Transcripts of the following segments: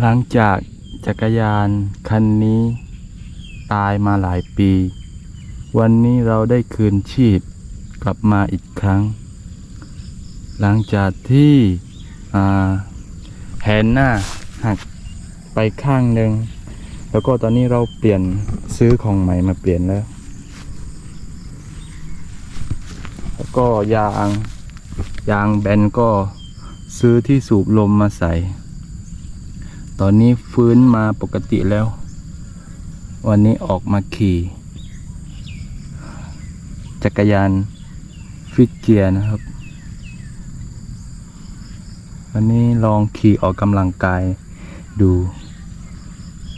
หลังจากจักรยานคันนี้ตายมาหลายปี วันนี้เราได้คืนชีพกลับมาอีกครั้ง หลังจากที่อ่าแหนหน้าหักไปข้างหนึ่ง แล้วก็ตอนนี้เราเปลี่ยนซื้อของใหม่มาเปลี่ยนแล้ว แล้วก็ยางยางแบนก็ซื้อที่สูบลมมาใส่ ตอนนี้ฟื้นมาปกติแล้ว วันนี้ออกมาขี่ จักรยานฟิตเกียร์นะครับ วันนี้ลองขี่ออกกำลังกายดู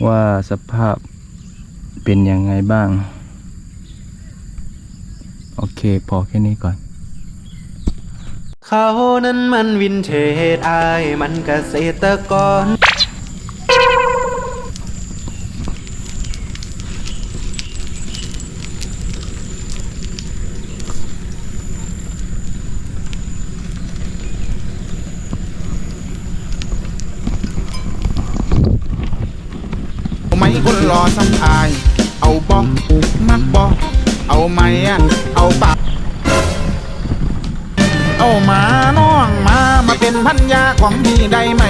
ว่าสภาพเป็นยังไงบ้าง โอเค พอแค่นี้ก่อน เขานั้นมันวินเทจอายมันเกษตรกร เอาไหมคนรอซ้ำอาย เอา บอมักบอเอาไหมอะเอาปากเอามาน้องมามาเป็นพันยาของพี่ได้ไหม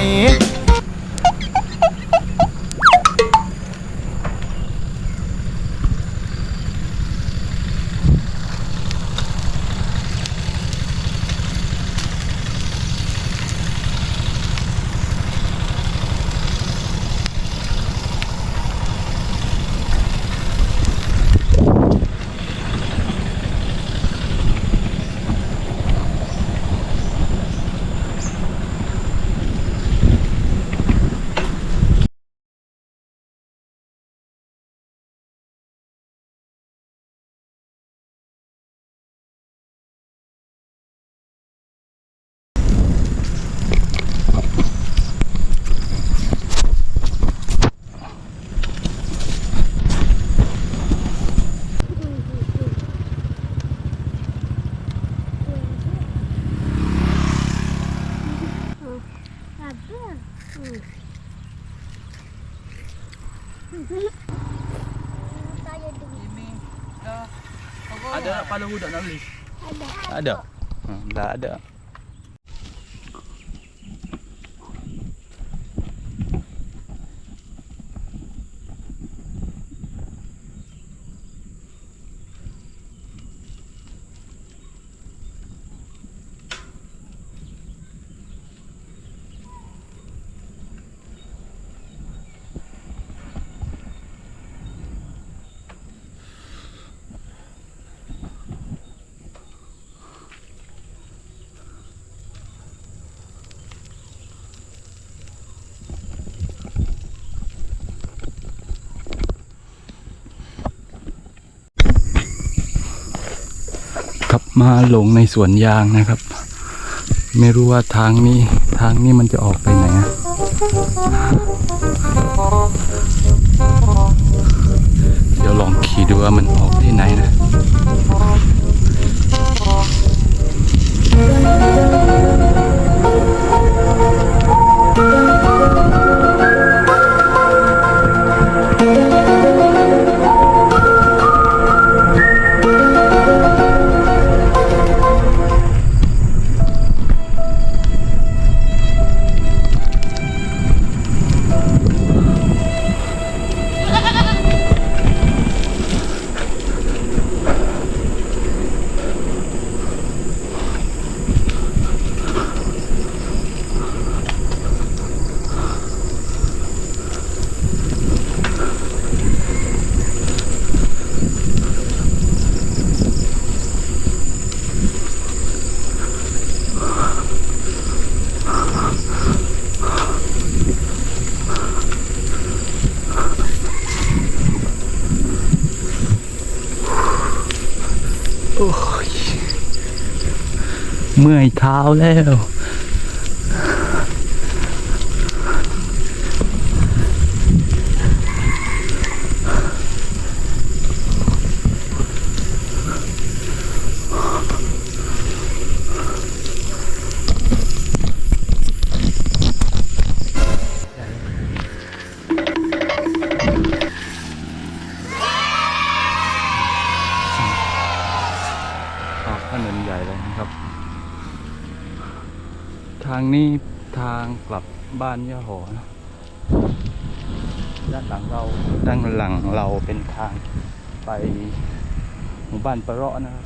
Ada kepala budak nak beli? Ada. Ada. Ha, dah ada. มาหลงในสวนยางนะครับ ไม่รู้ว่าทางนี้ทางนี้มันจะออกไปไหนเดี๋ยวลองขี่ดูว่ามันออกที่ไหนนะ เมื่อยเท้าแล้วถนนใหญ่เลยนะครับ ทางนี้ทางกลับบ้านย่าหอนะด้านหลังเราด้านหลังเราเป็นทางไปหมู่บ้านปะเราะนะครับ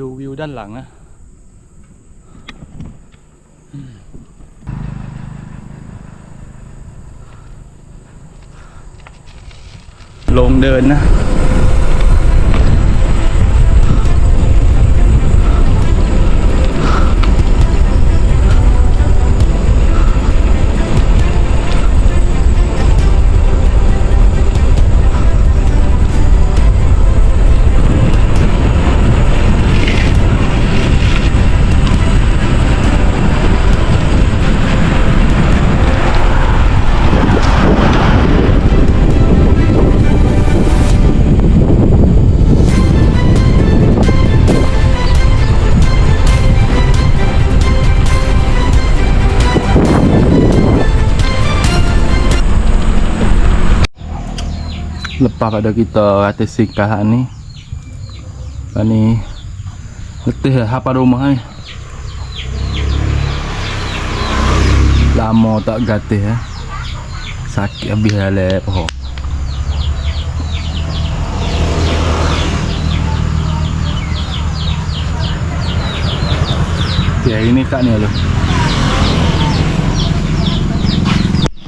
ดูวิวด้านหลังนะลงเดินนะ Lepas pada kita atas singkahan ni ni Letih lah hapa rumah ni. Lama tak gatih eh. Sakit habis leh pohon Okay, hari ni kat ni lah